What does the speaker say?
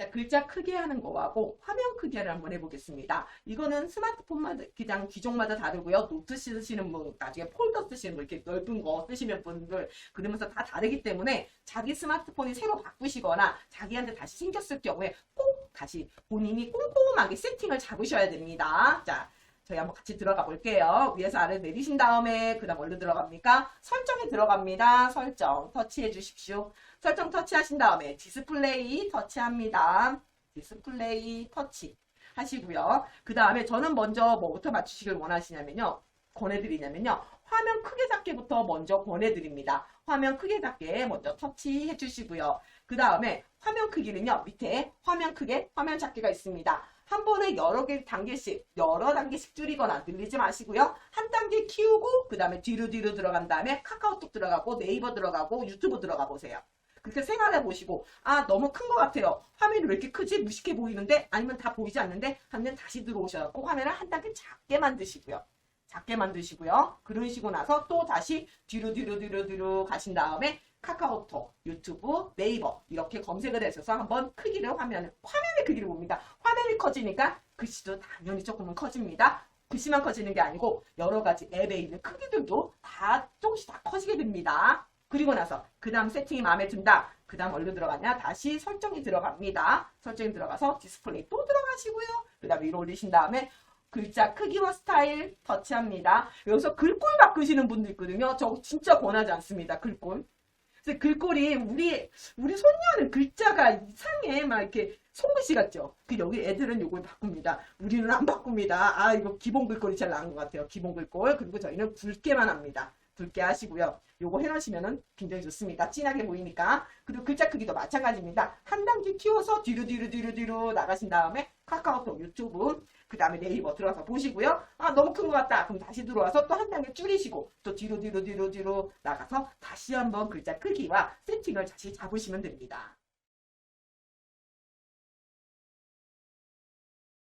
자, 글자 크게 하는 거하고 화면 크기를 한번 해보겠습니다. 이거는 스마트폰마다, 그냥 기종마다 다르고요. 노트 쓰시는 분, 나중에 폴더 쓰시는 분, 이렇게 넓은 거 쓰시는 분들, 그러면서 다 다르기 때문에 자기 스마트폰이 새로 바꾸시거나 자기한테 다시 생겼을 경우에 꼭 다시 본인이 꼼꼼하게 세팅을 잡으셔야 됩니다. 자, 저희 한번 같이 들어가 볼게요. 위에서 아래 내리신 다음에 그 다음 어디로 들어갑니까? 설정에 들어갑니다. 설정 터치해 주십시오. 설정 터치하신 다음에 디스플레이 터치합니다. 디스플레이 터치 하시고요. 그 다음에 저는 먼저 뭐부터 맞추시길 원하시냐면요. 권해드리냐면요. 화면 크게 잡기부터 먼저 권해드립니다. 화면 크게 잡게 먼저 터치해 주시고요. 그 다음에 화면 크기는요. 밑에 화면 크게 화면 잡기가 있습니다. 한 번에 여러 개 단계씩 여러 단계씩 줄이거나 늘리지 마시고요. 한 단계 키우고 그 다음에 뒤로 뒤로 들어간 다음에 카카오톡 들어가고 네이버 들어가고 유튜브 들어가 보세요. 그렇게 생활해 보시고 아 너무 큰 것 같아요. 화면이 왜 이렇게 크지? 무식해 보이는데 아니면 다 보이지 않는데 하면 다시 들어오셔서 화면을 한 단계 작게 만드시고요. 작게 만드시고요. 그러시고 나서 또 다시 뒤로 뒤로 뒤로 뒤로 가신 다음에 카카오톡, 유튜브, 네이버 이렇게 검색을 하셔서 한번 크기를 화면 화면의 크기를 봅니다. 화면이 커지니까 글씨도 당연히 조금은 커집니다. 글씨만 커지는 게 아니고 여러 가지 앱에 있는 크기들도 다 조금씩 다 커지게 됩니다. 그리고 나서 그 다음 세팅이 마음에 든다. 그 다음 어디로 들어가냐? 다시 설정이 들어갑니다. 설정이 들어가서 디스플레이 또 들어가시고요. 그 다음 위로 올리신 다음에 글자 크기와 스타일 터치합니다. 여기서 글꼴 바꾸시는 분도 있거든요. 저 진짜 권하지 않습니다. 글꼴. 그래서 글꼴이 우리 우리 손녀는 글자가 이상해 막 이렇게 손글씨 같죠. 그 여기 애들은 요걸 바꿉니다. 우리는 안 바꿉니다. 아 이거 기본 글꼴이 제일 나은 것 같아요. 기본 글꼴 그리고 저희는 굵게만 합니다. 굵게 하시고요. 요거 해놓으시면은 굉장히 좋습니다. 진하게 보이니까. 그리고 글자 크기도 마찬가지입니다. 한 단계 키워서 뒤로 뒤로 뒤로 뒤로 나가신 다음에 카카오톡, 유튜브, 그 다음에 네이버 들어가서 보시고요. 아 너무 큰 것 같다. 그럼 다시 들어와서 또 한 단계 줄이시고 또 뒤로 뒤로 뒤로 뒤로 나가서 다시 한번 글자 크기와 세팅을 다시 잡으시면 됩니다.